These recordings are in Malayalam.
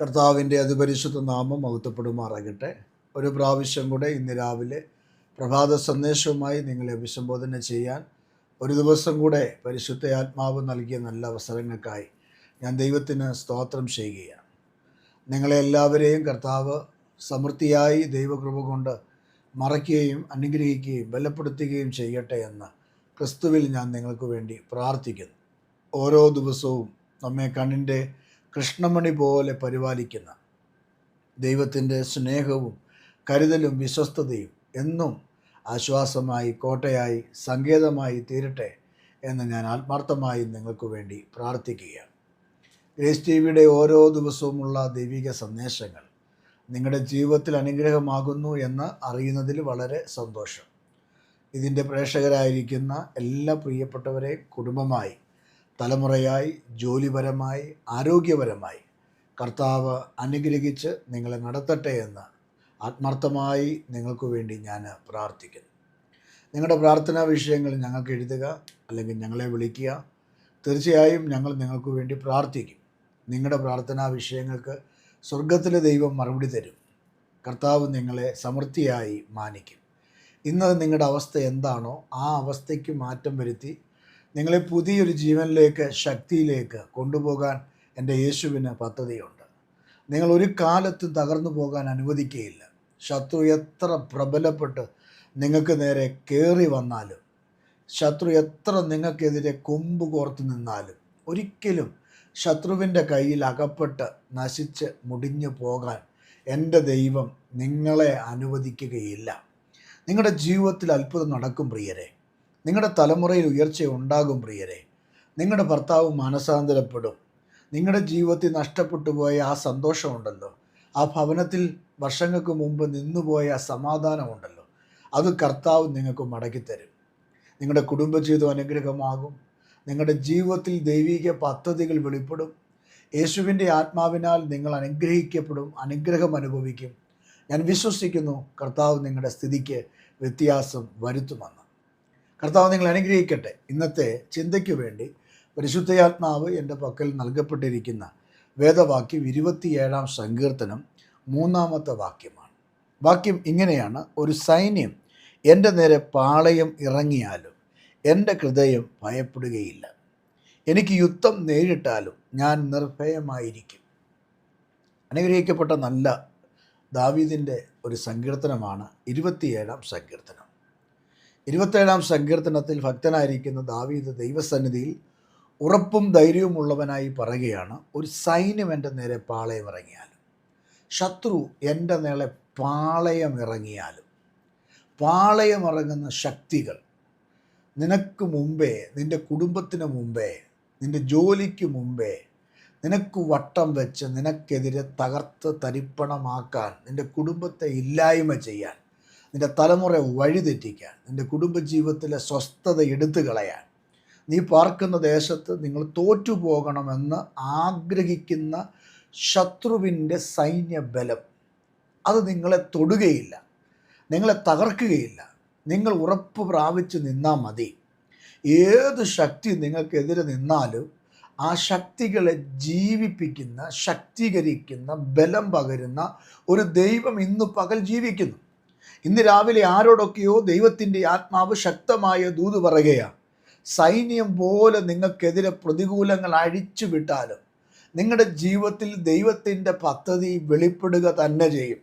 കർത്താവിന്റെ അതിപരിശുദ്ധ നാമം മഹത്വപ്പെടുമാറാകട്ടെ. ഒരു പ്രാവശ്യം കൂടെ ഇന്ന് രാവിലെ പ്രഭാത സന്ദേശവുമായി നിങ്ങളെ അഭിസംബോധന ചെയ്യാൻ ഒരു ദിവസം കൂടെ പരിശുദ്ധ ആത്മാവ് നൽകിയ നല്ല അവസരങ്ങൾക്കായി ഞാൻ ദൈവത്തിന് സ്തോത്രം ചെയ്യുകയാണ്. നിങ്ങളെ എല്ലാവരെയും കർത്താവ് സമൃദ്ധിയായി ദൈവകൃപ കൊണ്ട് മറയ്ക്കുകയും അനുഗ്രഹിക്കുകയും ബലപ്പെടുത്തുകയും ചെയ്യട്ടെ എന്ന് ക്രിസ്തുവിൽ ഞാൻ നിങ്ങൾക്ക് വേണ്ടി പ്രാർത്ഥിക്കുന്നു. ഓരോ ദിവസവും നമ്മെ കണ്ണിന്റെ കൃഷ്ണമണി പോലെ പരിപാലിക്കുന്ന ദൈവത്തിന്റെ സ്നേഹവും കരുതലും വിശ്വസ്തതയും എന്നും ആശ്വാസമായി കോട്ടയായി സങ്കേതമായി തീരട്ടെ എന്ന് ഞാൻ ആത്മാർത്ഥമായി നിങ്ങൾക്ക് വേണ്ടി പ്രാർത്ഥിക്കുകയാണ്. ഗ്രേസ് ടി വിയുടെ ഓരോ ദിവസവുമുള്ള ദൈവിക സന്ദേശങ്ങൾ നിങ്ങളുടെ ജീവിതത്തിൽ അനുഗ്രഹമാകുന്നു എന്ന് അറിയുന്നതിൽ വളരെ സന്തോഷം. ഇതിന്റെ പ്രേക്ഷകരായിരിക്കുന്ന എല്ലാ പ്രിയപ്പെട്ടവരെ കുടുംബമായി തലമുറയായി ജോലിപരമായി ആരോഗ്യപരമായി കർത്താവ് അനുഗ്രഹിച്ച് നിങ്ങളെ നടത്തട്ടെ എന്ന് ആത്മാർത്ഥമായി നിങ്ങൾക്ക് വേണ്ടി ഞാൻ പ്രാർത്ഥിക്കുന്നു. നിങ്ങളുടെ പ്രാർത്ഥനാ വിഷയങ്ങൾ ഞങ്ങൾക്ക് എഴുതുക അല്ലെങ്കിൽ ഞങ്ങളെ വിളിക്കുക. തീർച്ചയായും ഞങ്ങൾ നിങ്ങൾക്ക് വേണ്ടി പ്രാർത്ഥിക്കും. നിങ്ങളുടെ പ്രാർത്ഥനാ വിഷയങ്ങൾക്ക് സ്വർഗത്തിലെ ദൈവം മറുപടി തരും. കർത്താവ് നിങ്ങളെ സമൃദ്ധിയായി മാനിക്കും. ഇന്ന് നിങ്ങളുടെ അവസ്ഥ എന്താണോ ആ അവസ്ഥയ്ക്ക് മാറ്റം വരുത്തി നിങ്ങളെ പുതിയൊരു ജീവനിലേക്ക് ശക്തിയിലേക്ക് കൊണ്ടുപോകാൻ എന്റെ യേശുവിന് പദ്ധതിയുണ്ട്. നിങ്ങൾ ഒരു കാലത്തും തകർന്നു പോകാൻ അനുവദിക്കുകയില്ല ശത്രു എത്ര പ്രബലപ്പെട്ട് നിങ്ങൾക്ക് നേരെ കയറി വന്നാലും ശത്രു എത്ര നിങ്ങൾക്കെതിരെ കൊമ്പ് കോർത്ത് നിന്നാലും ഒരിക്കലും ശത്രുവിന്റെ കയ്യിൽ അകപ്പെട്ട് നശിച്ച് മുടിഞ്ഞു പോകാൻ എന്റെ ദൈവം നിങ്ങളെ അനുവദിക്കുകയില്ല. നിങ്ങളുടെ ജീവിതത്തിൽ അത്ഭുതം നടക്കും പ്രിയരെ. നിങ്ങളുടെ തലമുറയിൽ ഉയർച്ച ഉണ്ടാകും പ്രിയരെ. നിങ്ങളുടെ ഭർത്താവ് മാനസാന്തരപ്പെടും. നിങ്ങളുടെ ജീവിതത്തിൽ നഷ്ടപ്പെട്ടു പോയ ആ സന്തോഷമുണ്ടല്ലോ ആ ഭവനത്തിൽ വർഷങ്ങൾക്ക് മുമ്പ് നിന്നുപോയ ആ സമാധാനമുണ്ടല്ലോ അത് കർത്താവ് നിങ്ങൾക്ക് മടക്കിത്തരും നിങ്ങളുടെ കുടുംബജീവിതം അനുഗ്രഹമാകും. നിങ്ങളുടെ ജീവിതത്തിൽ ദൈവിക പദ്ധതികൾ വെളിപ്പെടും. യേശുവിന്റെ ആത്മാവിനാൽ നിങ്ങൾ അനുഗ്രഹിക്കപ്പെടും അനുഗ്രഹം അനുഭവിക്കും. ഞാൻ വിശ്വസിക്കുന്നു കർത്താവ് നിങ്ങളുടെ സ്ഥിതിക്ക് വ്യത്യാസം വരുത്തുമെന്ന്. കർത്താവ് നിങ്ങൾ അനുഗ്രഹിക്കട്ടെ. ഇന്നത്തെ ചിന്തയ്ക്ക് വേണ്ടി പരിശുദ്ധയാത്മാവ് എന്റെ പക്കൽ നൽകപ്പെട്ടിരിക്കുന്ന വേദവാക്യം ഇരുപത്തിയേഴാം സങ്കീർത്തനം മൂന്നാമത്തെ വാക്യമാണ്. വാക്യം ഇങ്ങനെയാണ്. ഒരു സൈന്യം എന്റെ നേരെ പാളയം ഇറങ്ങിയാലും എന്റെ ഹൃദയം ഭയപ്പെടുകയില്ല. എനിക്ക് യുദ്ധം നേരിട്ടാലും ഞാൻ നിർഭയമായിരിക്കും. അനുഗ്രഹിക്കപ്പെട്ട നല്ല ദാവീദിന്റെ ഒരു സങ്കീർത്തനമാണ് ഇരുപത്തിയേഴാം സങ്കീർത്തനം. ഇരുപത്തേഴാം സങ്കീർത്തനത്തിൽ ഭക്തനായിരിക്കുന്ന ദാവീദ് ദൈവസന്നിധിയിൽ ഉറപ്പും ധൈര്യവും ഉള്ളവനായി പറയുകയാണ് ഒരു സൈന്യം എന്റെ നേരെ പാളയം ഇറങ്ങിയാലും ശത്രു എന്റെ നേരെ പാളയം ഇറങ്ങിയാലും പാളയം ഇറങ്ങുന്ന ശക്തികൾ നിനക്ക് മുമ്പേ നിന്റെ കുടുംബത്തിന് മുമ്പേ നിന്റെ ജോലിക്ക് മുമ്പേ നിനക്ക് വട്ടം വെച്ച് നിനക്കെതിരെ തകർത്ത് തരിപ്പണമാക്കാൻ നിന്റെ കുടുംബത്തെ ഇല്ലായ്മ ചെയ്യാൻ നിന്റെ തലമുറ വഴിതെറ്റിക്കാൻ നിന്റെ കുടുംബജീവിതത്തിലെ സ്വസ്ഥത എടുത്തു കളയാൻ നീ പാർക്കുന്ന ദേശത്ത് നിങ്ങൾ തോറ്റുപോകണമെന്ന് ആഗ്രഹിക്കുന്ന ശത്രുവിന്റെ സൈന്യബലം അത് നിങ്ങളെ തൊടുകയില്ല നിങ്ങളെ തകർക്കുകയില്ല. നിങ്ങൾ ഉറപ്പ് പ്രാപിച്ച് നിന്നാൽ മതി. ഏത് ശക്തി നിങ്ങൾക്കെതിരെ നിന്നാലും ആ ശക്തികളെ ജീവിപ്പിക്കുന്ന ശക്തീകരിക്കുന്ന ബലം പകരുന്ന ഒരു ദൈവം ഇന്ന് പകൽ ജീവിക്കുന്നു. ഇന്ന് രാവിലെ ആരോടൊക്കെയോ ദൈവത്തിന്റെ ആത്മാവ് ശക്തമായ ദൂത് പറയുകയാണ്. സൈന്യം പോലെ നിങ്ങൾക്കെതിരെ പ്രതികൂലങ്ങൾ അഴിച്ചു വിട്ടാലും നിങ്ങളുടെ ജീവിതത്തിൽ ദൈവത്തിന്റെ പദ്ധതി വെളിപ്പെടുക തന്നെ ചെയ്യും.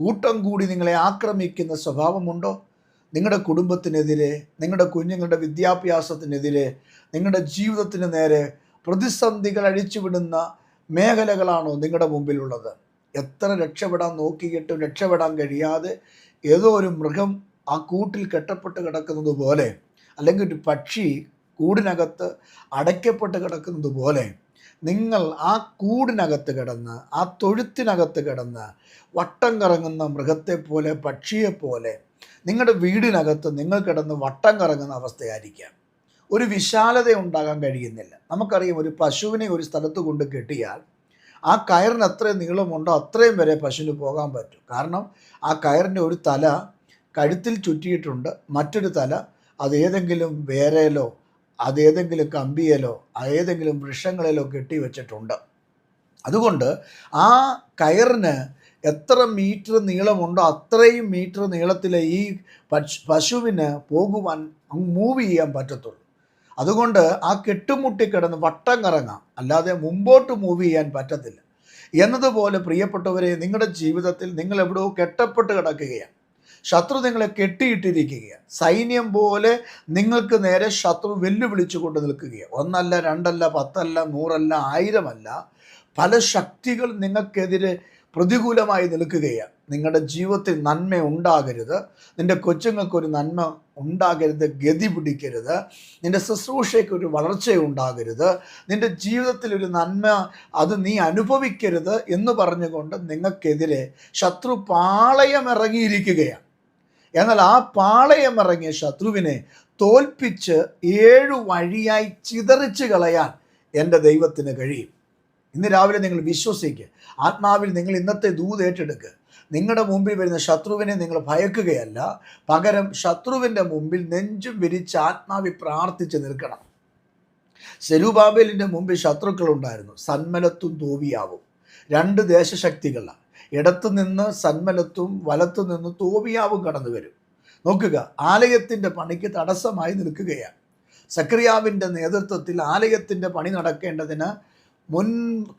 കൂട്ടം കൂടി നിങ്ങളെ ആക്രമിക്കുന്ന സ്വഭാവമുണ്ടോ? നിങ്ങളുടെ കുടുംബത്തിനെതിരെ നിങ്ങളുടെ കുഞ്ഞുങ്ങളുടെ വിദ്യാഭ്യാസത്തിനെതിരെ നിങ്ങളുടെ ജീവിതത്തിന് നേരെ പ്രതിസന്ധികൾ അഴിച്ചുവിടുന്ന മേഖലകളാണോ നിങ്ങളുടെ മുമ്പിലുള്ളത്? എത്ര രക്ഷപ്പെടാൻ നോക്കിയിട്ടും രക്ഷപ്പെടാൻ കഴിയാതെ ഏതോ ഒരു മൃഗം ആ കൂട്ടിൽ കെട്ടപ്പെട്ട് കിടക്കുന്നത് പോലെ അല്ലെങ്കിൽ ഒരു പക്ഷി കൂടിനകത്ത് അടയ്ക്കപ്പെട്ട് കിടക്കുന്നത് പോലെ നിങ്ങൾ ആ കൂടിനകത്ത് കിടന്ന് ആ തൊഴുത്തിനകത്ത് കിടന്ന് വട്ടം കറങ്ങുന്ന മൃഗത്തെ പോലെ പക്ഷിയെ പോലെ നിങ്ങളുടെ വീടിനകത്ത് നിങ്ങൾ കിടന്ന് വട്ടം കറങ്ങുന്ന അവസ്ഥയായിരിക്കാം. ഒരു വിശാലത ഉണ്ടാകാൻ കഴിയുന്നില്ല. നമുക്കറിയാം ഒരു പശുവിനെ ഒരു സ്ഥലത്ത് കൊണ്ട് കെട്ടിയാൽ ആ കയറിന് എത്രയും നീളമുണ്ടോ അത്രയും വരെ പശുവിന് പോകാൻ പറ്റും. കാരണം ആ കയറിന്റെ ഒരു തല കഴുത്തിൽ ചുറ്റിയിട്ടുണ്ട്. മറ്റൊരു തല അതേതെങ്കിലും വേരയിലോ അതേതെങ്കിലും കമ്പിയിലോ ഏതെങ്കിലും വൃക്ഷങ്ങളിലോ കെട്ടി വെച്ചിട്ടുണ്ട്. അതുകൊണ്ട് ആ കയറിന് എത്ര മീറ്റർ നീളമുണ്ടോ അത്രയും മീറ്റർ നീളത്തിലെ ഈ പശു പശുവിന് പോകുവാൻ മൂവ് ചെയ്യാൻ പറ്റത്തുള്ളൂ. അതുകൊണ്ട് ആ കെട്ടുമുട്ടി കിടന്ന് വട്ടം കറങ്ങാം. അല്ലാതെ മുമ്പോട്ട് മൂവ് ചെയ്യാൻ പറ്റത്തില്ല. എന്നതുപോലെ പ്രിയപ്പെട്ടവരെ നിങ്ങളുടെ ജീവിതത്തിൽ നിങ്ങൾ എവിടെയോ കെട്ടപ്പെട്ട് കിടക്കുകയാണ്. ശത്രു നിങ്ങളെ കെട്ടിയിട്ടിരിക്കുകയാണ്. സൈന്യം പോലെ നിങ്ങൾക്ക് നേരെ ശത്രു വെല്ലുവിളിച്ചു കൊണ്ട് നിൽക്കുകയാണ്. ഒന്നല്ല രണ്ടല്ല പത്തല്ല നൂറല്ല ആയിരമല്ല. പല ശക്തികൾ നിങ്ങൾക്കെതിരെ പ്രതികൂലമായി നിൽക്കുകയാണ്. നിങ്ങളുടെ ജീവിതത്തിൽ നന്മ ഉണ്ടാകരുത്. നിന്റെ കൊച്ചുങ്ങൾക്കൊരു നന്മ ഉണ്ടാകരുത് ഗതി പിടിക്കരുത്. നിന്റെ ശുശ്രൂഷയ്ക്ക് ഒരു വളർച്ച ഉണ്ടാകരുത്. നിന്റെ ജീവിതത്തിൽ ഒരു നന്മ അത് നീ അനുഭവിക്കരുത് എന്ന് പറഞ്ഞുകൊണ്ട് നിങ്ങൾക്കെതിരെ ശത്രു പാളയം ഇറങ്ങിയിരിക്കുകയാണ് എന്നാൽ ആ പാളയം ഇറങ്ങിയ ശത്രുവിനെ തോൽപ്പിച്ച് ഏഴു വഴിയായി ചിതറിച്ച് കളയാൻ എന്റെ ദൈവത്തിന് കഴിയും. ഇന്ന് രാവിലെ നിങ്ങൾ വിശ്വസിക്കുക ആത്മാവിൽ നിങ്ങൾ ഇന്നത്തെ ദൂത് ഏറ്റെടുക്കുക നിങ്ങളുടെ മുമ്പിൽ വരുന്ന ശത്രുവിനെ നിങ്ങൾ ഭയക്കുകയല്ല. പകരം ശത്രുവിന്റെ മുമ്പിൽ നെഞ്ചും വിരിച്ച് ആത്മാവി പ്രാർത്ഥിച്ച് നിൽക്കണം. സെരുബാബേലിന്റെ മുമ്പിൽ ശത്രുക്കളുണ്ടായിരുന്നു സന്മലത്തും തോവിയാവും. രണ്ട് ദേശശക്തികളാണ് ഇടത്തു നിന്ന് സന്മലത്തും വലത്തു നിന്ന് തോവിയാവും കടന്നു വരും. നോക്കുക ആലയത്തിന്റെ പണിക്ക് തടസ്സമായി നിൽക്കുകയാണ്. സക്രിയാവിന്റെ നേതൃത്വത്തിൽ ആലയത്തിന്റെ പണി നടക്കേണ്ടതിന് മുൻ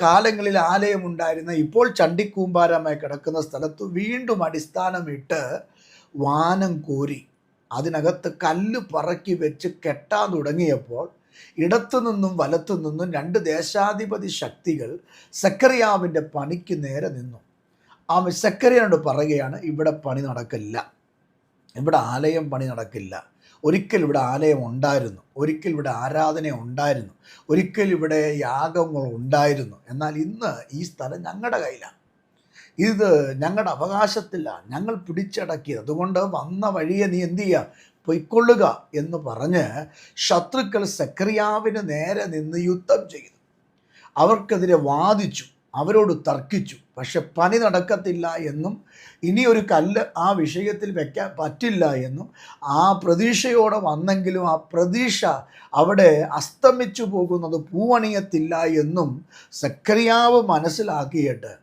കാലങ്ങളിൽ ആലയമുണ്ടായിരുന്ന ഇപ്പോൾ ചണ്ടിക്കൂമ്പാരമായി കിടക്കുന്ന സ്ഥലത്ത് വീണ്ടും അടിസ്ഥാനമിട്ട് വാനം കോരി അതിനകത്ത് കല്ല് പറക്കി വെച്ച് കെട്ടാൻ തുടങ്ങിയപ്പോൾ ഇടത്തു നിന്നും വലത്തു നിന്നും രണ്ട് ദേശാധിപതി ശക്തികൾ സക്കറിയാവിന്റെ പണിക്ക് നേരെ നിന്നു. ആ സക്കറിയാനോട് പറയുകയാണ് ഇവിടെ പണി നടക്കില്ല. ഇവിടെ ആലയം പണി നടക്കില്ല. ഒരിക്കൽ ഇവിടെ ആലയം ഉണ്ടായിരുന്നു ഒരിക്കൽ ഇവിടെ ആരാധന ഉണ്ടായിരുന്നു ഒരിക്കൽ ഇവിടെ യാഗങ്ങൾ ഉണ്ടായിരുന്നു. എന്നാൽ ഇന്ന് ഈ സ്ഥലം ഞങ്ങളുടെ കയ്യിലാണ്. ഇത് ഞങ്ങളുടെ അവകാശത്തിലാണ്. ഞങ്ങൾ പിടിച്ചടക്കിയത്. അതുകൊണ്ട് വന്ന വഴിയെ നീ എന്തു ചെയ്യുക പൊയ്ക്കൊള്ളുക എന്ന് പറഞ്ഞ് ശത്രുക്കൾ സക്രിയാവിന് നേരെ നിന്ന് യുദ്ധം ചെയ്തു. അവർക്കെതിരെ വാദിച്ചു. അവരോട് തർക്കിച്ചു. പക്ഷെ പണി നടക്കത്തില്ല എന്നും ഇനി ഒരു കല്ല് ആ വിഷയത്തിൽ വെക്കാൻ പറ്റില്ല എന്നും ആ പ്രതീക്ഷയോടെ വന്നെങ്കിലും ആ പ്രതീക്ഷ അവിടെ അസ്തമിച്ചു പോകുന്നത് പൂവണിയത്തില്ല എന്നും സക്രിയാവ് മനസ്സിലാക്കിയിട്ട്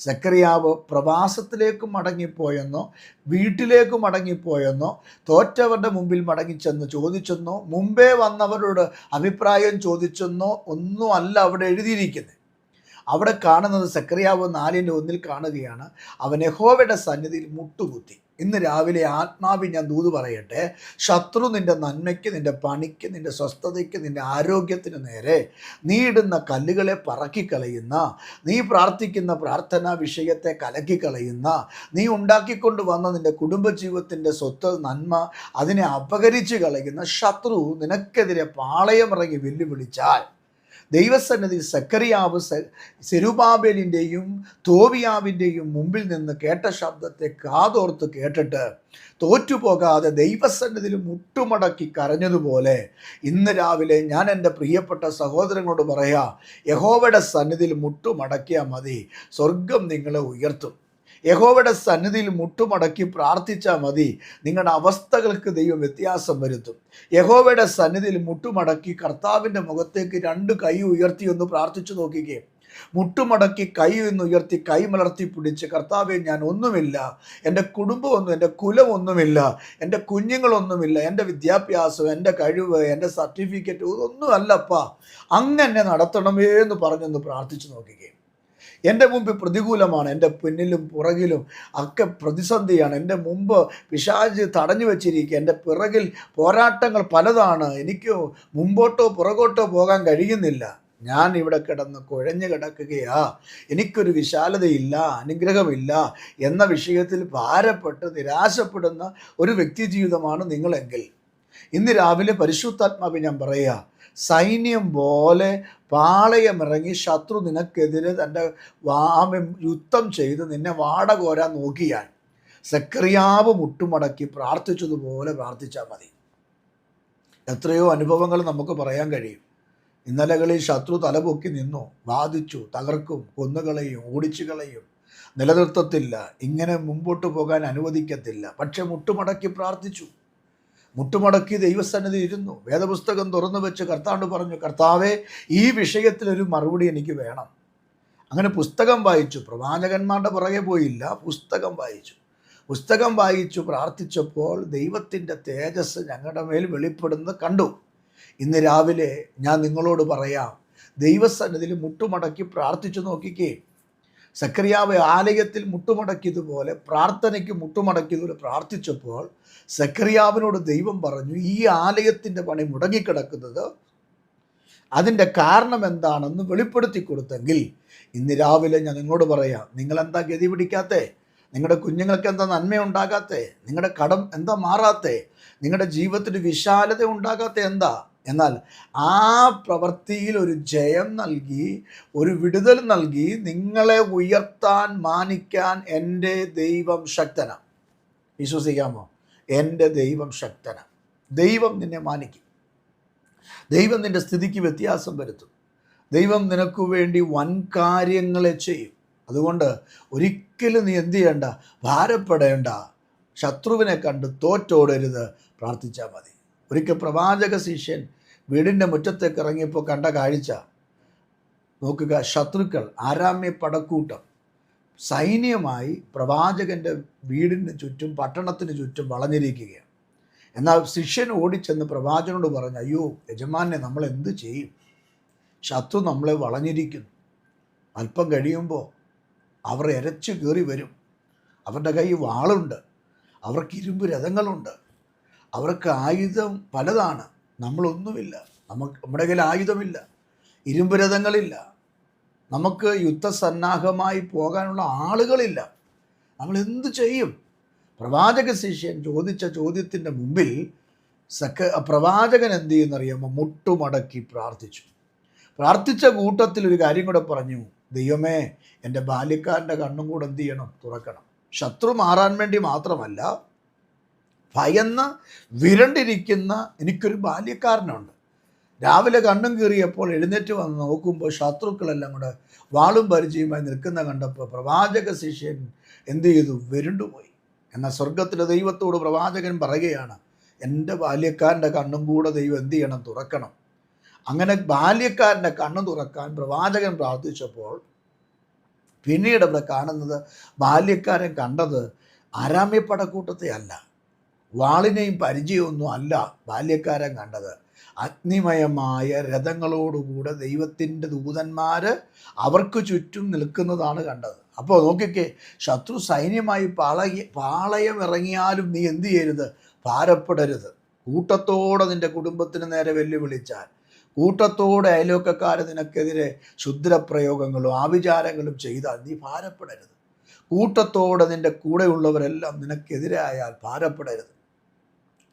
സക്രിയാവ് പ്രവാസത്തിലേക്ക് മടങ്ങിപ്പോയെന്നോ വീട്ടിലേക്ക് മടങ്ങിപ്പോയെന്നോ തോറ്റവരുടെ മുമ്പിൽ മടങ്ങിച്ചെന്ന് ചോദിച്ചെന്നോ മുമ്പേ വന്നവരോട് അഭിപ്രായം ചോദിച്ചെന്നോ ഒന്നും അല്ല അവിടെ എഴുതിയിരിക്കുന്നത് അവിടെ കാണുന്നത് സക്രിയാവ് നാലിന്റെ ഒന്നിൽ കാണുകയാണ് അവൻ യഹോവയുടെ സന്നിധിയിൽ മുട്ടുകുത്തി. ഇന്ന് രാവിലെ ആത്മാവി ഞാൻ ദൂത് പറയട്ടെ. ശത്രു നിന്റെ നന്മയ്ക്ക് നിന്റെ പണിക്ക് നിന്റെ സ്വസ്ഥതയ്ക്ക് നിന്റെ ആരോഗ്യത്തിന് നേരെ നീ ഇടുന്ന കല്ലുകളെ പറക്കിക്കളയുന്ന നീ പ്രാർത്ഥിക്കുന്ന പ്രാർത്ഥനാ വിഷയത്തെ കലക്കിക്കളയുന്ന നീ ഉണ്ടാക്കിക്കൊണ്ട് വന്ന നിന്റെ കുടുംബജീവിതത്തിന്റെ സ്വത്ത് നന്മ അതിനെ അപകരിച്ച് കളയുന്ന ശത്രു നിനക്കെതിരെ പാളയമിറങ്ങി വെല്ലുവിളിച്ചാൽ ദൈവസന്നിധി സക്കറിയാവ് സെരുബാബേലിന്റെയും തോവിയാവിന്റെയും മുമ്പിൽ നിന്ന് കേട്ട ശബ്ദത്തെ കാതോർത്ത് കേട്ടിട്ട് തോറ്റുപോകാതെ ദൈവസന്നിധിയിൽ മുട്ടുമടക്കി കരഞ്ഞതുപോലെ ഇന്ന് രാവിലെ ഞാൻ എന്റെ പ്രിയപ്പെട്ട സഹോദരങ്ങളോട് പറയാ യഹോവയുടെ സന്നിധിയിൽ മുട്ടുമടക്കിയാൽ മതി സ്വർഗം നിങ്ങളെ ഉയർത്തും. യഹോവയുടെ സന്നിധിയിൽ മുട്ടുമടക്കി പ്രാർത്ഥിച്ചാൽ മതി. നിങ്ങളുടെ അവസ്ഥകൾക്ക് ദൈവം വ്യത്യാസം വരുത്തും. യഹോവയുടെ സന്നിധിയിൽ മുട്ടുമടക്കി കർത്താവിന്റെ മുഖത്തേക്ക് രണ്ട് കൈ ഉയർത്തി ഒന്ന് പ്രാർത്ഥിച്ചു നോക്കിക്കേ. മുട്ടുമടക്കി കൈ ഉയർത്തി കൈ മലർത്തി പിടിച്ച് കർത്താവെ ഞാൻ ഒന്നുമില്ല. എന്റെ കുടുംബമൊന്നും എന്റെ കുലമൊന്നുമില്ല. എന്റെ കുഞ്ഞുങ്ങളൊന്നുമില്ല. എന്റെ വിദ്യാഭ്യാസം എന്റെ കഴിവ് എന്റെ സർട്ടിഫിക്കറ്റ് ഇതൊന്നും അല്ലപ്പാ അങ്ങനെ നടത്തണമേ എന്ന് പറഞ്ഞൊന്ന് പ്രാർത്ഥിച്ചു നോക്കിക്കേ. എന്റെ മുമ്പിൽ പ്രതികൂലമാണ് എന്റെ പിന്നിലും പുറകിലും ഒക്കെ പ്രതിസന്ധിയാണ്. എന്റെ മുമ്പ് പിശാജ് തടഞ്ഞു വെച്ചിരിക്കുക എന്റെ പിറകിൽ പോരാട്ടങ്ങൾ പലതാണ്. എനിക്ക് മുമ്പോട്ടോ പുറകോട്ടോ പോകാൻ കഴിയുന്നില്ല. ഞാൻ ഇവിടെ കിടന്ന് കുഴഞ്ഞു കിടക്കുകയാ. എനിക്കൊരു വിശാലതയില്ല അനുഗ്രഹമില്ല എന്ന വിഷയത്തിൽ ഭാരപ്പെട്ട് നിരാശപ്പെടുന്ന ഒരു വ്യക്തി ജീവിതമാണ് നിങ്ങളെങ്കിൽ. ഇന്ന് രാവിലെ പരിശുദ്ധാത്മാവ് ഞാൻ പറയുക സൈന്യം പോലെ പാളയമിറങ്ങി ശത്രു നിനക്കെതിരെ തന്റെ വാമം യുദ്ധം ചെയ്ത് നിന്നെ വാട കോരാൻ നോക്കിയാൽ സക്രിയാവ് മുട്ടുമടക്കി പ്രാർത്ഥിച്ചതുപോലെ പ്രാർത്ഥിച്ചാൽ മതി. എത്രയോ അനുഭവങ്ങൾ നമുക്ക് പറയാൻ കഴിയും. ഇന്നലകളിൽ ശത്രു തലപൊക്കി നിന്നു. ബാധിച്ചു തകർക്കും കൊന്നുകളയും ഓടിച്ചു കളയും നിലനിർത്തത്തില്ല. ഇങ്ങനെ മുമ്പോട്ട് പോകാൻ അനുവദിക്കത്തില്ല. പക്ഷെ മുട്ടുമടക്കി പ്രാർത്ഥിച്ചു. മുട്ടുമടക്കി ദൈവസന്നിധി ഇരുന്നു വേദപുസ്തകം തുറന്നു വെച്ച് കർത്താണ്ട് പറഞ്ഞു കർത്താവെ ഈ വിഷയത്തിലൊരു മറുപടി എനിക്ക് വേണം. അങ്ങനെ പുസ്തകം വായിച്ചു. പ്രവാചകന്മാരുടെ പുറകെ പോയില്ല പുസ്തകം വായിച്ചു. പുസ്തകം വായിച്ചു പ്രാർത്ഥിച്ചപ്പോൾ ദൈവത്തിന്റെ തേജസ് ഞങ്ങളുടെ മേൽ വെളിപ്പെടുന്നത് കണ്ടു. ഇന്ന് രാവിലെ ഞാൻ നിങ്ങളോട് പറയാം ദൈവസന്നിധിയിൽ മുട്ടുമടക്കി പ്രാർത്ഥിച്ചു നോക്കിക്കേ. സക്രിയാവ് ആലയത്തിൽ മുട്ടുമടക്കിയതുപോലെ പ്രാർത്ഥനയ്ക്ക് മുട്ടുമടക്കിയതുപോലെ പ്രാർത്ഥിച്ചപ്പോൾ സക്രിയാവിനോട് ദൈവം പറഞ്ഞു ഈ ആലയത്തിന്റെ പണി മുടങ്ങിക്കിടക്കുന്നത് അതിന്റെ കാരണം എന്താണെന്ന് വെളിപ്പെടുത്തി കൊടുത്തെങ്കിൽ ഇന്ന് രാവിലെ ഞാൻ നിങ്ങളോട് പറയാം നിങ്ങളെന്താ ഗതി പിടിക്കാത്തേ? നിങ്ങളുടെ കുഞ്ഞുങ്ങൾക്ക് എന്താ നന്മയുണ്ടാകാത്തേ നിങ്ങളുടെ കടം എന്താ മാറാത്തേ? നിങ്ങളുടെ ജീവിതത്തിന് വിശാലത ഉണ്ടാകാത്ത എന്താ? എന്നാൽ ആ പ്രവൃത്തിയിൽ ഒരു ജയം നൽകി ഒരു വിടുതൽ നൽകി നിങ്ങളെ ഉയർത്താൻ മാനിക്കാൻ എന്റെ ദൈവം ശക്തനാണ്. വിശ്വസിക്കാമോ? എന്റെ ദൈവം ശക്തനാണ്. ദൈവം നിന്നെ മാനിക്കും. ദൈവം നിന്റെ സ്ഥിതിക്ക് വ്യത്യാസം വരുത്തും. ദൈവം നിനക്ക് വേണ്ടി വൻ കാര്യങ്ങളെ ചെയ്യും. അതുകൊണ്ട് ഒരിക്കലും നീ എന്ത് ചെയ്യണ്ട? ഭാരപ്പെടേണ്ട. ശത്രുവിനെ കണ്ട് തോറ്റോടരുത്. പ്രാർത്ഥിച്ചാൽ മതി. ഒരിക്കൽ പ്രവാചക ശിഷ്യൻ വീടിന്റെ മുറ്റത്തേക്ക് ഇറങ്ങിയപ്പോൾ കണ്ട കാഴ്ച. നോക്കുക ശത്രുക്കൾ ആരാമ്യ പടക്കൂട്ടം. സൈന്യമായി പ്രവാചകന്റെ വീടിന് ചുറ്റും പട്ടണത്തിന് ചുറ്റും വളഞ്ഞിരിക്കുകയാണ്. എന്നാൽ ശിഷ്യൻ ഓടിച്ചെന്ന് പ്രവാചകനോട് പറഞ്ഞു അയ്യോ യജമാനെ നമ്മൾ എന്ത് ചെയ്യും? ശത്രു നമ്മളെ വളഞ്ഞിരിക്കുന്നു. അല്പം കഴിയുമ്പോൾ അവർ ഇരച്ചു കയറി വരും. അവരുടെ കയ്യിൽ വാളുണ്ട്. അവർക്ക് ഇരുമ്പ് രഥങ്ങളുണ്ട്. അവർക്ക് ആയുധം പലതാണ്. നമ്മളൊന്നുമില്ല. നമുക്ക് നമ്മുടെ കയ്യിൽ ആയുധമില്ല. ഇരുമ്പ് രഥങ്ങളില്ല നമുക്ക് യുദ്ധസന്നാഹമായി പോകാനുള്ള ആളുകളില്ല. നമ്മൾ എന്ത് ചെയ്യും? പ്രവാചക ശിഷ്യൻ ചോദിച്ച ചോദ്യത്തിന്റെ മുമ്പിൽ സക്ക പ്രവാചകൻ എന്ത് ചെയ്യുന്നറിയാമോ? മുട്ടുമടക്കി പ്രാർത്ഥിച്ചു. പ്രാർത്ഥിച്ച കൂട്ടത്തിൽ ഒരു കാര്യം കൂടെ പറഞ്ഞു. ദൈവമേ എന്റെ ബാല്യക്കാരന്റെ കണ്ണും കൂടെ എന്ത് ചെയ്യണം? തുറക്കണം. ശത്രു മാറാൻ വേണ്ടി മാത്രമല്ല ഭയന്ന് വിരണ്ടിരിക്കുന്ന എനിക്കൊരു ബാല്യക്കാരനുണ്ട്. രാവിലെ കണ്ണും കീറിയപ്പോൾ എഴുന്നേറ്റ് വന്ന് നോക്കുമ്പോൾ ശത്രുക്കളെല്ലാം കൂടെ വാളും പരിചയമായി നിൽക്കുന്ന കണ്ടപ്പോൾ പ്രവാചക ശിഷ്യൻ എന്ത് ചെയ്തു? വിരുണ്ടുപോയി. എന്നാൽ സ്വർഗത്തിലെ ദൈവത്തോട് പ്രവാചകൻ പറയുകയാണ് എന്റെ ബാല്യക്കാരന്റെ കണ്ണും കൂടെ ദൈവം എന്ത് ചെയ്യണം? തുറക്കണം. അങ്ങനെ ബാല്യക്കാരന്റെ കണ്ണു തുറക്കാൻ പ്രവാചകൻ പ്രാർത്ഥിച്ചപ്പോൾ പിന്നീട് ഇവിടെ കാണുന്നത് ബാല്യക്കാരൻ കണ്ടത് ആരാമ്യപ്പടക്കൂട്ടത്തെ അല്ല. വാളിനെയും പരിചയമൊന്നും അല്ല ബാല്യക്കാരൻ കണ്ടത്. അഗ്നിമയമായ രഥങ്ങളോടുകൂടെ ദൈവത്തിന്റെ ദൂതന്മാർ അവർക്ക് ചുറ്റും നിൽക്കുന്നതാണ് കണ്ടത്. അപ്പോൾ നോക്കിക്കേ ശത്രു സൈന്യമായി പാളയ പാളയം ഇറങ്ങിയാലും നീ എന്ത് ചെയ്യരുത്? ഭാരപ്പെടരുത്. കൂട്ടത്തോടെ നിന്റെ കുടുംബത്തിന് നേരെ വെല്ലുവിളിച്ചാൽ. കൂട്ടത്തോടെ അയലോക്കക്കാർ നിനക്കെതിരെ ക്ഷുദ്രപ്രയോഗങ്ങളും ആവിചാരങ്ങളും ചെയ്താൽ നീ ഭാരപ്പെടരുത്. കൂട്ടത്തോടെ നിന്റെ കൂടെയുള്ളവരെല്ലാം നിനക്കെതിരായാൽ ഭാരപ്പെടരുത്.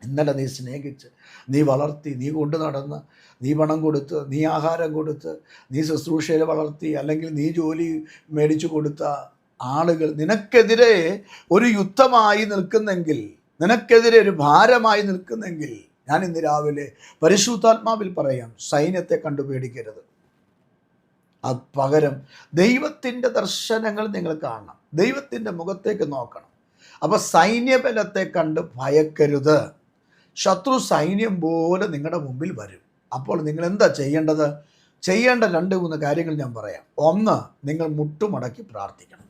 ഇന്നലെ നീ സ്നേഹിച്ച് നീ വളർത്തി നീ കൊണ്ടു നടന്ന് നീ പണം കൊടുത്ത് നീ ആഹാരം കൊടുത്ത് നീ ശുശ്രൂഷയിൽ വളർത്തി അല്ലെങ്കിൽ നീ ജോലി മേടിച്ചു കൊടുത്ത ആളുകൾ നിനക്കെതിരെ ഒരു യുദ്ധമായി നിൽക്കുന്നെങ്കിൽ നിനക്കെതിരെ ഒരു ഭാരമായി നിൽക്കുന്നെങ്കിൽ ഞാൻ ഇന്ന് രാവിലെ പരിശുദ്ധാത്മാവിൽ പറയാം സൈന്യത്തെ കണ്ടു പേടിക്കരുത്. അത് പകരം ദൈവത്തിന്റെ ദർശനങ്ങൾ നിങ്ങൾ കാണണം ദൈവത്തിന്റെ മുഖത്തേക്ക് നോക്കണം. അപ്പോൾ സൈന്യബലത്തെ കണ്ട് ഭയക്കരുത്. ശത്രു സൈന്യം പോലെ നിങ്ങളുടെ മുമ്പിൽ വരും. അപ്പോൾ നിങ്ങൾ എന്താ ചെയ്യേണ്ടത്? ചെയ്യേണ്ട രണ്ട് മൂന്ന് കാര്യങ്ങൾ ഞാൻ പറയാം. ഒന്ന് നിങ്ങൾ മുട്ടുമടക്കി പ്രാർത്ഥിക്കണം.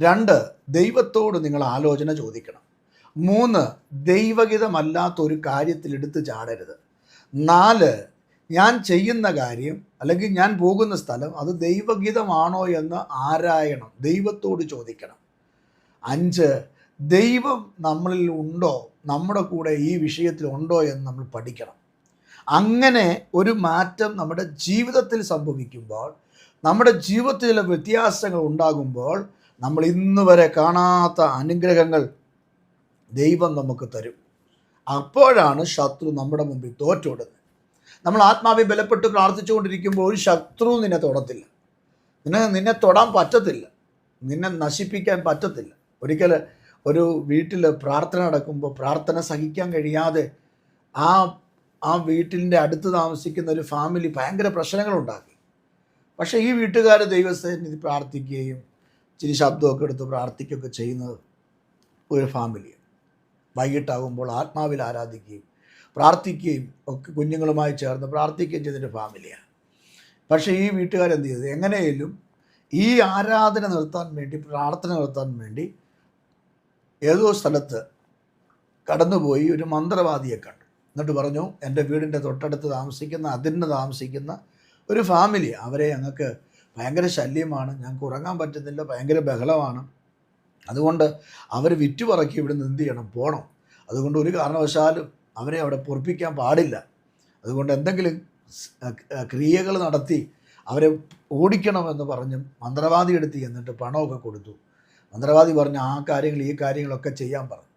രണ്ട് ദൈവത്തോട് നിങ്ങൾ ആലോചന ചോദിക്കണം. മൂന്ന് ദൈവഹിതമല്ലാത്ത ഒരു കാര്യത്തിൽ എടുത്തു ചാടരുത്. നാല് ഞാൻ ചെയ്യുന്ന കാര്യം അല്ലെങ്കിൽ ഞാൻ പോകുന്ന സ്ഥലം അത് ദൈവഗീതമാണോ എന്ന് ആരായണം. ദൈവത്തോട് ചോദിക്കണം. അഞ്ച് ദൈവം നമ്മളിൽ ഉണ്ടോ? നമ്മുടെ കൂടെ ഈ വിഷയത്തിൽ ഉണ്ടോ എന്ന് നമ്മൾ പഠിക്കണം. അങ്ങനെ ഒരു മാറ്റം നമ്മുടെ ജീവിതത്തിൽ സംഭവിക്കുമ്പോൾ നമ്മുടെ ജീവിതത്തിലെ വ്യത്യാസങ്ങൾ ഉണ്ടാകുമ്പോൾ നമ്മൾ ഇന്ന് വരെ കാണാത്ത അനുഗ്രഹങ്ങൾ ദൈവം നമുക്ക് തരും. അപ്പോഴാണ് ശത്രു നമ്മുടെ മുമ്പിൽ തോറ്റോടുന്നത്. നമ്മൾ ആത്മാവി ബലപ്പെട്ട് പ്രാർത്ഥിച്ചുകൊണ്ടിരിക്കുമ്പോൾ ഒരു ശത്രു നിന്നെ തൊടത്തില്ല. നിന്നെ നിന്നെ തൊടാൻ പറ്റത്തില്ല. നിന്നെ നശിപ്പിക്കാൻ പറ്റത്തില്ല. ഒരിക്കൽ ഒരു വീട്ടിൽ പ്രാർത്ഥന നടക്കുമ്പോൾ പ്രാർത്ഥന സഹിക്കാൻ കഴിയാതെ ആ ആ വീട്ടിന്റെ അടുത്ത് താമസിക്കുന്ന ഒരു ഫാമിലി ഭയങ്കര പ്രശ്നങ്ങളുണ്ടാക്കി. പക്ഷേ ഈ വീട്ടുകാർ ദൈവസേനി പ്രാർത്ഥിക്കുകയും ചിരി ശബ്ദമൊക്കെ എടുത്ത് പ്രാർത്ഥിക്കുകയൊക്കെ ചെയ്യുന്നത് ഒരു ഫാമിലി വൈകിട്ടാകുമ്പോൾ ആത്മാവിൽ ആരാധിക്കുകയും പ്രാർത്ഥിക്കുകയും ഒക്കെ കുഞ്ഞുങ്ങളുമായി ചേർന്ന് പ്രാർത്ഥിക്കുകയും ചെയ്തൊരു ഫാമിലിയാണ്. പക്ഷേ ഈ വീട്ടുകാരെന്ത് ചെയ്തു? എങ്ങനെയെങ്കിലും ഈ ആരാധന നിർത്താൻ വേണ്ടി പ്രാർത്ഥന നിർത്താൻ വേണ്ടി ഏതോ സ്ഥലത്ത് കടന്നുപോയി ഒരു മന്ത്രവാദിയെ കണ്ടു. എന്നിട്ട് പറഞ്ഞു എന്റെ വീടിന്റെ തൊട്ടടുത്ത് താമസിക്കുന്ന അതിന് താമസിക്കുന്ന ഒരു ഫാമിലി അവരെ ഞങ്ങൾക്ക് ഭയങ്കര ശല്യമാണ്. ഞങ്ങൾക്ക് ഉറങ്ങാൻ പറ്റുന്നില്ല ഭയങ്കര ബഹളമാണ്. അതുകൊണ്ട് അവർ വിറ്റുപറക്കി ഇവിടെ നിന്ന് എന്ത് ചെയ്യണം? പോകണം അതുകൊണ്ട് ഒരു കാരണവശാലും അവരെ അവിടെ പൊറപ്പിക്കാൻ പാടില്ല. അതുകൊണ്ട് എന്തെങ്കിലും ക്രിയകൾ നടത്തി അവരെ ഓടിക്കണമെന്ന് പറഞ്ഞ് മന്ത്രവാദി എടുത്ത് എന്നിട്ട് പണമൊക്കെ കൊടുത്തു. മന്ത്രവാദി പറഞ്ഞ ആ കാര്യങ്ങൾ ഈ കാര്യങ്ങളൊക്കെ ചെയ്യാൻ പറഞ്ഞു.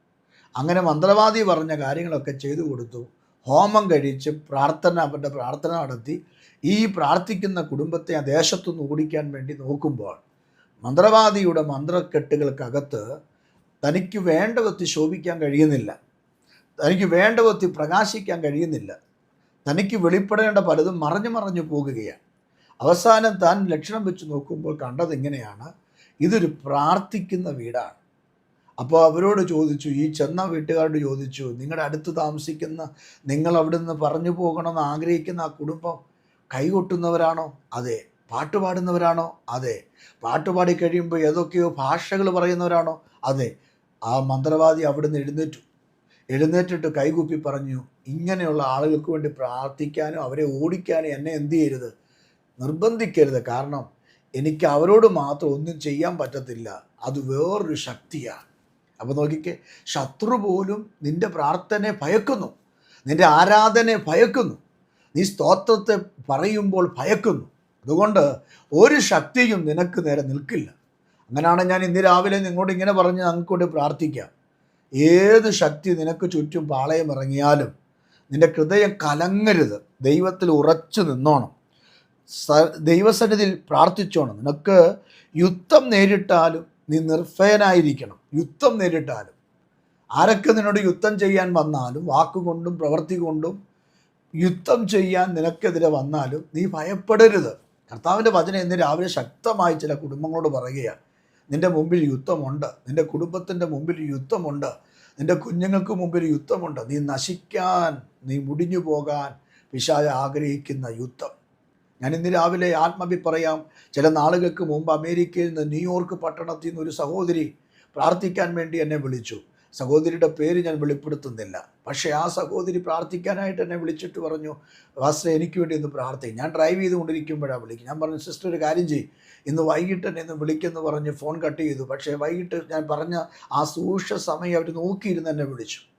അങ്ങനെ മന്ത്രവാദി പറഞ്ഞ കാര്യങ്ങളൊക്കെ ചെയ്തു കൊടുത്തു. ഹോമം കഴിച്ച് പ്രാർത്ഥന അവരുടെ പ്രാർത്ഥന നടത്തി. ഈ പ്രാർത്ഥിക്കുന്ന കുടുംബത്തെ ആ ദേശത്തുനിന്ന് ഓടിക്കാൻ വേണ്ടി നോക്കുമ്പോൾ മന്ത്രവാദിയുടെ മന്ത്രക്കെട്ടുകൾക്കകത്ത് തനിക്ക് വേണ്ട വിധത്തിൽ ശോഭിക്കാൻ കഴിയുന്നില്ല. തനിക്ക് വേണ്ട വിധത്തിൽ പ്രകാശിക്കാൻ കഴിയുന്നില്ല. തനിക്ക് വെളിപ്പെടേണ്ട പലതും മറഞ്ഞു മറഞ്ഞു പോകുകയാണ്. അവസാനം താൻ ലക്ഷണം വെച്ച് നോക്കുമ്പോൾ കണ്ടത് ഇങ്ങനെയാണ്. ഇതൊരു പ്രാർത്ഥിക്കുന്ന വീടാണ്. അപ്പോൾ അവരോട് ചോദിച്ചു ഈ ചെന്ന വീട്ടുകാരോട് ചോദിച്ചു നിങ്ങളുടെ അടുത്ത് താമസിക്കുന്ന നിങ്ങൾ അവിടെ നിന്ന് പറഞ്ഞു പോകണമെന്ന് ആഗ്രഹിക്കുന്ന ആ കുടുംബം കൈകൊട്ടുന്നവരാണോ? അതെ. പാട്ട് പാടുന്നവരാണോ? അതെ. പാട്ട് പാടി കഴിയുമ്പോൾ ഏതൊക്കെയോ ഭാഷകൾ പറയുന്നവരാണോ? അതെ. ആ മന്ത്രവാദി അവിടുന്ന് എഴുന്നേറ്റു. എഴുന്നേറ്റിട്ട് കൈകൂപ്പി പറഞ്ഞു ഇങ്ങനെയുള്ള ആളുകൾക്ക് വേണ്ടി പ്രാർത്ഥിക്കാനും അവരെ ഓടിക്കാനും എന്നെ എന്ത് ചെയ്യരുത്? നിർബന്ധിക്കരുത്. കാരണം എനിക്ക് അവരോട് മാത്രം ഒന്നും ചെയ്യാൻ പറ്റത്തില്ല. അത് വേറൊരു ശക്തിയാണ്. അപ്പോൾ നോക്കിക്കേ ശത്രു പോലും നിന്റെ പ്രാർത്ഥനയെ ഭയക്കുന്നു. നിന്റെ ആരാധനയെ ഭയക്കുന്നു. നീ സ്തോത്രത്തെ പറയുമ്പോൾ ഭയക്കുന്നു. അതുകൊണ്ട് ഒരു ശക്തിയും നിനക്ക് നേരെ നിൽക്കില്ല. അങ്ങനെയാണ് ഞാൻ ഇന്ന് രാവിലെ നിങ്ങളോട് ഇങ്ങനെ പറഞ്ഞ് ഞങ്ങൾക്കൂടെ പ്രാർത്ഥിക്കാം. ഏത് ശക്തി നിനക്ക് ചുറ്റും പാളയം ഇറങ്ങിയാലും നിന്റെ ഹൃദയം കലങ്ങരുത്. ദൈവത്തിൽ ഉറച്ചു നിന്നോണം. ദൈവസന്നിധിയിൽ പ്രാർത്ഥിച്ചോണം. നിനക്ക് യുദ്ധം നേരിട്ടാലും നീ നിർഭയനായിരിക്കണം. യുദ്ധം നേരിട്ടാലും. ആരൊക്കെ നിന്നോട് യുദ്ധം ചെയ്യാൻ വന്നാലും വാക്കുകൊണ്ടും പ്രവൃത്തി കൊണ്ടും യുദ്ധം ചെയ്യാൻ നിനക്കെതിരെ വന്നാലും നീ ഭയപ്പെടരുത്. കർത്താവിന്റെ വചനം ഇന്ന് രാവിലെ ശക്തമായി ചില കുടുംബങ്ങളോട് പറയുകയാണ്. നിന്റെ മുമ്പിൽ യുദ്ധമുണ്ട്. നിന്റെ കുടുംബത്തിന്റെ മുമ്പിൽ യുദ്ധമുണ്ട്. നിന്റെ കുഞ്ഞുങ്ങൾക്ക് മുമ്പിൽ യുദ്ധമുണ്ട്. നീ നശിക്കാൻ നീ മുടിഞ്ഞു പോകാൻ പിശാച ആഗ്രഹിക്കുന്ന യുദ്ധം. ഞാൻ ഇന്ന് രാവിലെ ആത്മബി പറയാം. ചില നാളുകൾക്ക് മുമ്പ് അമേരിക്കയിൽ നിന്ന് ന്യൂയോർക്ക് പട്ടണത്തിൽ നിന്ന് ഒരു സഹോദരി പ്രാർത്ഥിക്കാൻ വേണ്ടി എന്നെ വിളിച്ചു. സഹോദരിയുടെ പേര് ഞാൻ വെളിപ്പെടുത്തുന്നില്ല. പക്ഷേ ആ സഹോദരി പ്രാർത്ഥിക്കാനായിട്ട് എന്നെ വിളിച്ചിട്ട് പറഞ്ഞു വാസ്ത്ര എനിക്ക് വേണ്ടി ഒന്ന് പ്രാർത്ഥിക്കും. ഞാൻ ഡ്രൈവ് ചെയ്തുകൊണ്ടിരിക്കുമ്പോഴാണ് വിളിക്കും. ഞാൻ പറഞ്ഞു സിസ്റ്റർ ഒരു കാര്യം ചെയ്യും. ഇന്ന് വൈകിട്ട് എന്നെ ഒന്ന് വിളിക്കുമെന്ന് പറഞ്ഞ് ഫോൺ കട്ട് ചെയ്തു. പക്ഷേ വൈകിട്ട് ഞാൻ പറഞ്ഞ ആ സൂക്ഷ്മ സമയം അവർ നോക്കിയിരുന്ന് എന്നെ വിളിച്ചു.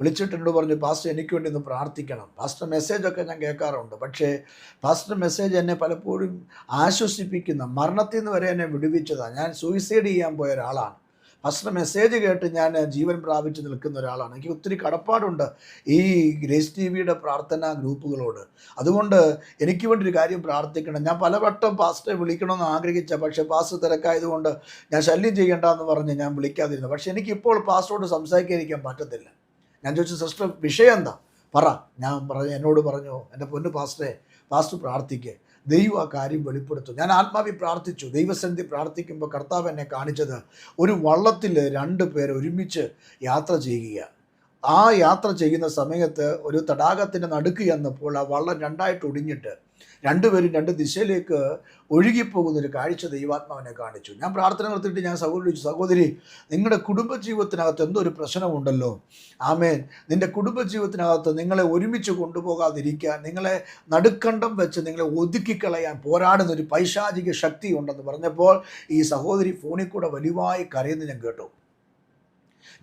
വിളിച്ചിട്ട് എന്നോട് പറഞ്ഞു പാസ്റ്റർ എനിക്ക് വേണ്ടി ഒന്ന് പ്രാർത്ഥിക്കണം. പാസ്റ്റർ മെസ്സേജൊക്കെ ഞാൻ കേൾക്കാറുണ്ട്. പക്ഷേ പാസ്റ്റർ മെസ്സേജ് എന്നെ പലപ്പോഴും ആശ്വസിപ്പിക്കുന്ന മരണത്തിൽ നിന്ന് വരെ എന്നെ വിടുവിച്ചതാണ് ഞാൻ സൂയിസൈഡ് ചെയ്യാൻ പോയ ഒരാളാണ്. പാസ്റ്റർ മെസ്സേജ് കേട്ട് ഞാൻ ജീവൻ പ്രാപിച്ച് നിൽക്കുന്ന ഒരാളാണ്. എനിക്ക് ഒത്തിരി കടപ്പാടുണ്ട് ഈ ഗ്രേസ് ടി വിയുടെ പ്രാർത്ഥനാ ഗ്രൂപ്പുകളോട്. അതുകൊണ്ട് എനിക്ക് വേണ്ടി ഒരു കാര്യം പ്രാർത്ഥിക്കണം. ഞാൻ പലവട്ടം പാസ്റ്ററെ വിളിക്കണമെന്ന് ആഗ്രഹിച്ച പക്ഷേ പാസ്റ്റർ തിരക്കായതുകൊണ്ട് ഞാൻ ശല്യം ചെയ്യേണ്ടെന്ന് പറഞ്ഞ് ഞാൻ വിളിക്കാതിരുന്നു. പക്ഷേ എനിക്കിപ്പോൾ പാസ്റ്ററോട് സംസാരിക്കാതിരിക്കാൻ പറ്റത്തില്ല. ഞാൻ ചോദിച്ചു സിസ്റ്റർ വിഷയം എന്താ? പറ. ഞാൻ പറഞ്ഞു എന്നോട് പറഞ്ഞു എന്റെ പൊന്നു പാസ്റ്ററെ പാസ്റ്റർ പ്രാർത്ഥിക്കേ. ദൈവം ആ കാര്യം വെളിപ്പെടുത്തും. ഞാൻ ആത്മാവി പ്രാർത്ഥിച്ചു. ദൈവസന്നിധി പ്രാർത്ഥിക്കുമ്പോൾ കർത്താവ് എന്നെ കാണിച്ചത് ഒരു വള്ളത്തിൽ രണ്ട് പേർ ഒരുമിച്ച് യാത്ര ചെയ്യുക ആ യാത്ര ചെയ്യുന്ന സമയത്ത് ഒരു തടാകത്തിന്റെ നടുക്ക് ചെന്നപ്പോൾ ആ വള്ളം രണ്ടായിട്ട് ഒടിഞ്ഞിട്ട് രണ്ടുപേരും രണ്ട് ദിശയിലേക്ക് ഒഴുകിപ്പോകുന്ന ഒരു കാഴ്ച ദൈവാത്മാവിനെ കാണിച്ചു. ഞാൻ പ്രാർത്ഥന നടത്തിയിട്ട് ഞാൻ സഹോദരി സഹോദരി നിങ്ങളുടെ കുടുംബജീവിതത്തിനകത്ത് എന്തോ ഒരു പ്രശ്നമുണ്ടല്ലോ. ആമേൻ. നിന്റെ കുടുംബജീവിതത്തിനകത്ത് നിങ്ങളെ ഒരുമിച്ച് കൊണ്ടുപോകാതിരിക്കാൻ നിങ്ങളെ നടുക്കണ്ടം വെച്ച് നിങ്ങളെ ഒതുക്കിക്കളയാൻ പോരാടുന്ന ഒരു പൈശാചിക ശക്തി ഉണ്ടെന്ന് പറഞ്ഞപ്പോൾ ഈ സഹോദരി ഫോണിൽ കൂടെ വലുവായി കരയുന്നത് ഞാൻ കേട്ടു.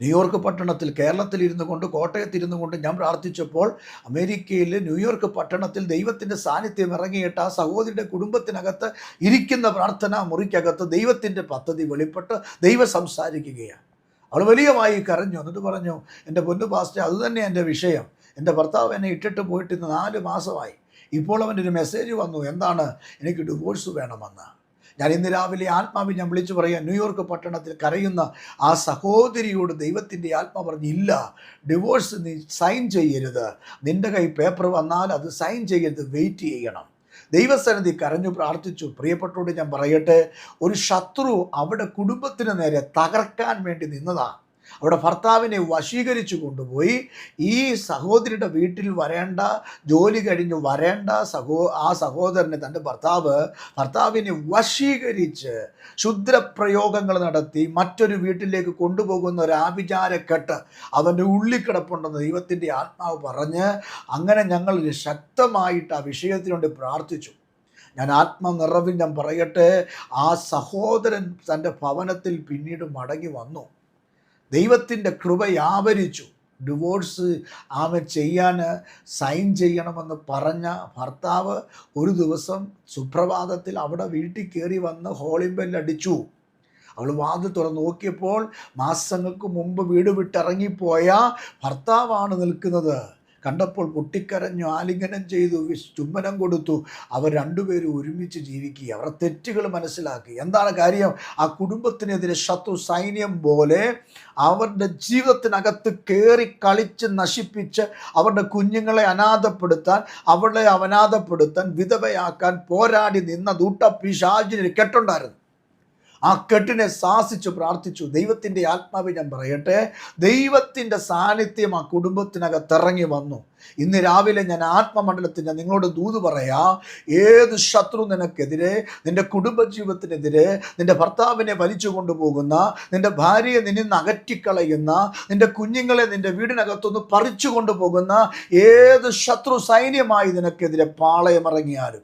ന്യൂയോർക്ക് പട്ടണത്തിൽ കേരളത്തിൽ ഇരുന്നു കൊണ്ട് കോട്ടയത്ത് ഇരുന്നു കൊണ്ട് ഞാൻ പ്രാർത്ഥിച്ചപ്പോൾ അമേരിക്കയിൽ ന്യൂയോർക്ക് പട്ടണത്തിൽ ദൈവത്തിന്റെ സാന്നിധ്യം ഇറങ്ങിയിട്ട് ആ സഹോദരിയുടെ കുടുംബത്തിനകത്ത് ഇരിക്കുന്ന പ്രാർത്ഥന മുറിക്കകത്ത് ദൈവത്തിന്റെ പദ്ധതി വെളിപ്പെട്ട് ദൈവം സംസാരിക്കുകയാണ്. അവൾ വലിയമായി കരഞ്ഞു. എന്നിട്ട് പറഞ്ഞു എന്റെ പൊന്നു പാസ്റ്റർ അതുതന്നെ എന്റെ വിഷയം. എന്റെ ഭർത്താവ് എന്നെ ഇട്ടിട്ട് പോയിട്ട് ഇന്ന് നാല് മാസമായി. ഇപ്പോൾ അവന്റെ ഒരു മെസ്സേജ് വന്നു. എന്താണ്? എനിക്ക് ഡിവോഴ്സ് വേണമെന്ന്. ഞാൻ ഇന്ന് രാവിലെ ആത്മാവിൽ ഞാൻ വിളിച്ചു പറയാം ന്യൂയോർക്ക് പട്ടണത്തിൽ കരയുന്ന ആ സഹോദരിയോട് ദൈവത്തിന്റെ ആത്മാ പറഞ്ഞു ഇല്ല ഡിവോഴ്സ് നീ സൈൻ ചെയ്യരുത്. നിന്റെ കൈ പേപ്പർ വന്നാൽ അത് സൈൻ ചെയ്യരുത്. വെയിറ്റ് ചെയ്യണം. ദൈവസന്നിധി കരഞ്ഞു പ്രാർത്ഥിച്ചു. പ്രിയപ്പെട്ടോട് ഞാൻ പറയട്ടെ ഒരു ശത്രു അവിടെ കുടുംബത്തിന് നേരെ തകർക്കാൻ വേണ്ടി നിന്നതാ. അവിടെ ഭർത്താവിനെ വശീകരിച്ചു കൊണ്ടുപോയി. ഈ സഹോദരിയുടെ വീട്ടിൽ വരേണ്ട ജോലി കഴിഞ്ഞ് വരേണ്ട സഹോ ആ സഹോദരനെ തന്റെ ഭർത്താവ് ഭർത്താവിനെ വശീകരിച്ച് ക്ഷുദ്രപ്രയോഗങ്ങൾ നടത്തി മറ്റൊരു വീട്ടിലേക്ക് കൊണ്ടുപോകുന്ന ഒരു ആഭിചാരക്കെട്ട് അവന്റെ ഉള്ളിൽ കിടപ്പുണ്ടെന്ന് ദൈവത്തിന്റെ ആത്മാവ് പറഞ്ഞ് അങ്ങനെ ഞങ്ങൾ ശക്തമായിട്ട് ആ വിഷയത്തിനുവേണ്ടി പ്രാർത്ഥിച്ചു. ഞാൻ ആത്മനിറവിൽ ഞാൻ പറയട്ടെ ആ സഹോദരൻ തന്റെ ഭവനത്തിൽ പിന്നീട് മടങ്ങി വന്നു. ദൈവത്തിന്റെ കൃപ ആവരിച്ചു. ഡിവോഴ്സ് അവൻ ചെയ്യാൻ സൈൻ ചെയ്യണമെന്ന് പറഞ്ഞ ഭർത്താവ് ഒരു ദിവസം സുപ്രഭാതത്തിൽ അവിടെ വീട്ടിൽ കയറി വന്ന് ഹോളിംബെല്ലടിച്ചു അവൾ വാതിൽ തുറന്ന് നോക്കിയപ്പോൾ മാസങ്ങൾക്ക് മുമ്പ് വീട് വിട്ടിറങ്ങിപ്പോയ ഭർത്താവാണ് നിൽക്കുന്നത്. കണ്ടപ്പോൾ പൊട്ടിക്കരഞ്ഞു ആലിംഗനം ചെയ്തു ചുംബനം കൊടുത്തു. അവർ രണ്ടുപേരും ഒരുമിച്ച് ജീവിക്കുക അവരുടെ തെറ്റുകൾ മനസ്സിലാക്കി. എന്താണ് കാര്യം? ആ കുടുംബത്തിനെതിരെ ശത്രു സൈന്യം പോലെ അവരുടെ ജീവിതത്തിനകത്ത് കയറി കളിച്ച് നശിപ്പിച്ച് അവരുടെ കുഞ്ഞുങ്ങളെ അനാഥപ്പെടുത്താൻ അവളെ അനാഥപ്പെടുത്താൻ വിധവയാക്കാൻ പോരാടി നിന്ന ദൂട്ട പിശാചിന് കെട്ടുണ്ടായിരുന്നു. ആ കെട്ടിനെ ശാസിച്ചു പ്രാർത്ഥിച്ചു. ദൈവത്തിന്റെ ആത്മാവ് ഞാൻ പറയട്ടെ. ദൈവത്തിന്റെ സാന്നിധ്യം ആ കുടുംബത്തിനകത്ത് ഇറങ്ങി വന്നു. ഇന്ന് രാവിലെ ഞാൻ ആത്മമണ്ഡലത്തിൽ ഞാൻ നിങ്ങളോട് ദൂത് പറയാ ഏത് ശത്രു നിനക്കെതിരെ നിന്റെ കുടുംബജീവിതത്തിനെതിരെ നിന്റെ ഭർത്താവിനെ വലിച്ചു കൊണ്ടുപോകുന്ന നിന്റെ ഭാര്യയെ നിന്ന് അകറ്റിക്കളയുന്ന നിന്റെ കുഞ്ഞുങ്ങളെ നിന്റെ വീടിനകത്തുനിന്ന് പറിച്ചു കൊണ്ടുപോകുന്ന ഏത് ശത്രു സൈന്യമായി നിനക്കെതിരെ പാളയമിറങ്ങിയാലും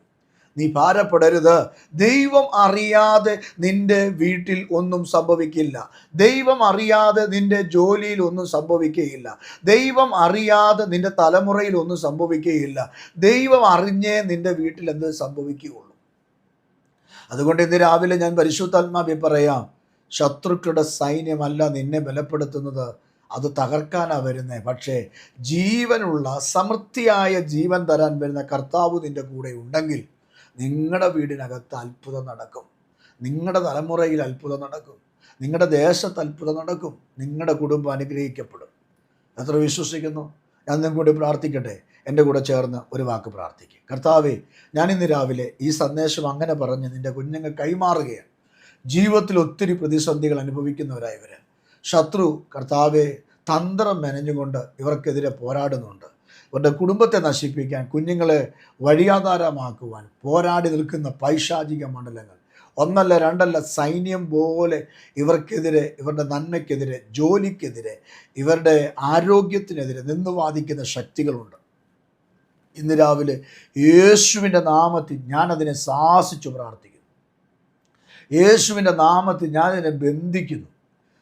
നീ ഭാരപ്പെടരുത്. ദൈവം അറിയാതെ നിന്റെ വീട്ടിൽ ഒന്നും സംഭവിക്കില്ല. ദൈവം അറിയാതെ നിന്റെ ജോലിയിൽ ഒന്നും സംഭവിക്കുകയില്ല. ദൈവം അറിയാതെ നിന്റെ തലമുറയിൽ ഒന്നും സംഭവിക്കുകയില്ല. ദൈവം അറിഞ്ഞേ നിന്റെ വീട്ടിൽ എന്ത് സംഭവിക്കുകയുള്ളൂ. അതുകൊണ്ട് ഇന്ന് രാവിലെ ഞാൻ പരിശുദ്ധാത്മാവി പറയാം ശത്രുക്കളുടെ സൈന്യമല്ല നിന്നെ ബലപ്പെടുത്തുന്നത്. അത് തകർക്കാനാണ് വരുന്നത് പക്ഷേ ജീവനുള്ള സമൃദ്ധിയായ ജീവൻ തരാൻ വരുന്ന കർത്താവ് നിന്റെ കൂടെ ഉണ്ടെങ്കിൽ നിങ്ങളുടെ വീടിനകത്ത് അത്ഭുതം നടക്കും. നിങ്ങളുടെ തലമുറയിൽ അത്ഭുതം നടക്കും. നിങ്ങളുടെ ദേശത്ത് അത്ഭുതം നടക്കും. നിങ്ങളുടെ കുടുംബം അനുഗ്രഹിക്കപ്പെടും. എത്ര വിശ്വസിക്കുന്നു? ഞാൻ നിന്നും കൂടി പ്രാർത്ഥിക്കട്ടെ. എന്റെ കൂടെ ചേർന്ന് ഒരു വാക്ക് പ്രാർത്ഥിക്കും. കർത്താവേ ഞാൻ ഇന്ന് രാവിലെ ഈ സന്ദേശം അങ്ങനെ പറഞ്ഞ് നിന്റെ കുഞ്ഞുങ്ങൾ കൈമാറുകയാണ്. ജീവിതത്തിൽ ഒത്തിരി പ്രതിസന്ധികൾ അനുഭവിക്കുന്നവരായവർ ശത്രു കർത്താവെ തന്ത്രം മെനഞ്ഞുകൊണ്ട് ഇവർക്കെതിരെ പോരാടുന്നുണ്ട്. ഇവരുടെ കുടുംബത്തെ നശിപ്പിക്കാൻ കുഞ്ഞുങ്ങളെ വഴിയാധാരമാക്കുവാൻ പോരാടി നിൽക്കുന്ന പൈശാചിക മണ്ഡലങ്ങൾ. ഒന്നല്ല രണ്ടല്ല സൈന്യം പോലെ ഇവർക്കെതിരെ ഇവരുടെ നന്മയ്ക്കെതിരെ ജോലിക്കെതിരെ ഇവരുടെ ആരോഗ്യത്തിനെതിരെ നിന്ന് വാദിക്കുന്ന ശക്തികളുണ്ട്. ഇന്ന് രാവിലെ യേശുവിന്റെ നാമത്തിൽ ഞാനതിനെ സാഹസിച്ചു പ്രാർത്ഥിക്കുന്നു. യേശുവിന്റെ നാമത്തിൽ ഞാനതിനെ ബന്ധിക്കുന്നു.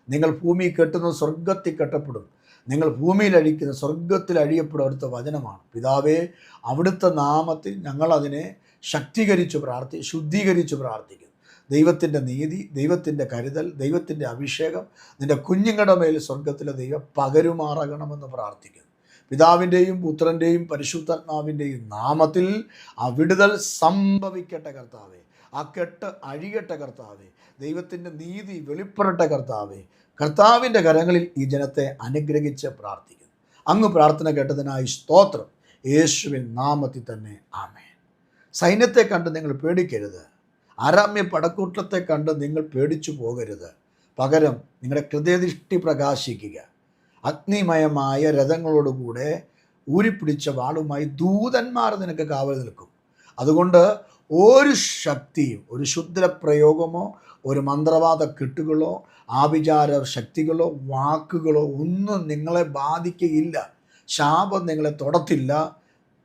നിങ്ങൾ ഭൂമി കെട്ടുന്നത് സ്വർഗത്തിൽ കെട്ടപ്പെടും നിങ്ങൾ ഭൂമിയിൽ അഴിക്കുന്ന സ്വർഗത്തിൽ അഴിയപ്പെടും വചനമാണ്. പിതാവേ അവിടുത്തെ നാമത്തിൽ ഞങ്ങളതിനെ ശക്തീകരിച്ച് പ്രാർത്ഥി ശുദ്ധീകരിച്ച് പ്രാർത്ഥിക്കുന്നു. ദൈവത്തിന്റെ നീതി ദൈവത്തിന്റെ കരുതൽ ദൈവത്തിന്റെ അഭിഷേകം നിന്റെ കുഞ്ഞുങ്ങളുടെ മേൽ സ്വർഗത്തിലെ ദൈവം പകരുമാറകണമെന്ന് പ്രാർത്ഥിക്കുന്നു. പിതാവിന്റെയും പുത്രന്റെയും പരിശുദ്ധാത്മാവിന്റെയും നാമത്തിൽ ആ വിടുതൽ സംഭവിക്കട്ടെ കർത്താവേ. ആ കെട്ട് അഴിയട്ടെ കർത്താവേ. ദൈവത്തിന്റെ നീതി വെളിപ്പെടട്ടെ കർത്താവേ. കർത്താവിന്റെ കരങ്ങളിൽ ഈ ജനത്തെ അനുഗ്രഹിച്ച് പ്രാർത്ഥിക്കുന്നു. അങ്ങ് പ്രാർത്ഥന കേട്ടതിനായി സ്തോത്രം. യേശുവിൻ നാമത്തിൽ തന്നെ ആമേൻ. സൈന്യത്തെ കണ്ട് നിങ്ങൾ പേടിക്കരുത്. ആരാമ്യ പടക്കൂട്ടത്തെ കണ്ട് നിങ്ങൾ പേടിച്ചു പോകരുത്. പകരം നിങ്ങളുടെ ഹൃദയദൃഷ്ടി പ്രകാശിക്കുക. അഗ്നിമയമായ രഥങ്ങളോടുകൂടെ ഊരിപ്പിടിച്ച വാളുമായി ദൂതന്മാർ നിനക്ക് കാവൽ നിൽക്കും. അതുകൊണ്ട് ഒരു ശക്തിയും ഒരു ശുദ്ധപ്രയോഗമോ ഒരു മന്ത്രവാദ കെട്ടുകളോ ആഭിചാര ശക്തികളോ വാക്കുകളോ ഒന്നും നിങ്ങളെ ബാധിക്കുകയില്ല ശാപം നിങ്ങളെ തൊടത്തില്ല.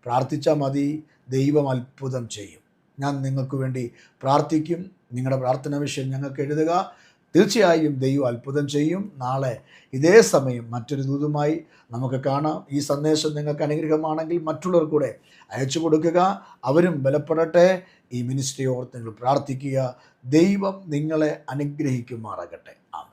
പ്രാർത്ഥിച്ചാൽ മതി. ദൈവം അത്ഭുതം ചെയ്യും. ഞാൻ നിങ്ങൾക്ക് വേണ്ടി പ്രാർത്ഥിക്കും. നിങ്ങളുടെ പ്രാർത്ഥന വിഷയം ഞങ്ങൾക്ക് എഴുതുക. തീർച്ചയായും ദൈവം അത്ഭുതം ചെയ്യും. നാളെ ഇതേ സമയം മറ്റൊരു ദൂതുമായി നമുക്ക് കാണാം. ഈ സന്ദേശം നിങ്ങൾക്ക് അനുഗ്രഹമാണെങ്കിൽ മറ്റുള്ളവർ കൂടെ അയച്ചു കൊടുക്കുക. അവരും ബലപ്പെടട്ടെ. ഈ മിനിസ്ട്രി ഓർത്ത് നിങ്ങൾ പ്രാർത്ഥിക്കുക. ദൈവം നിങ്ങളെ അനുഗ്രഹിക്കുമാറാകട്ടെ. ആമേ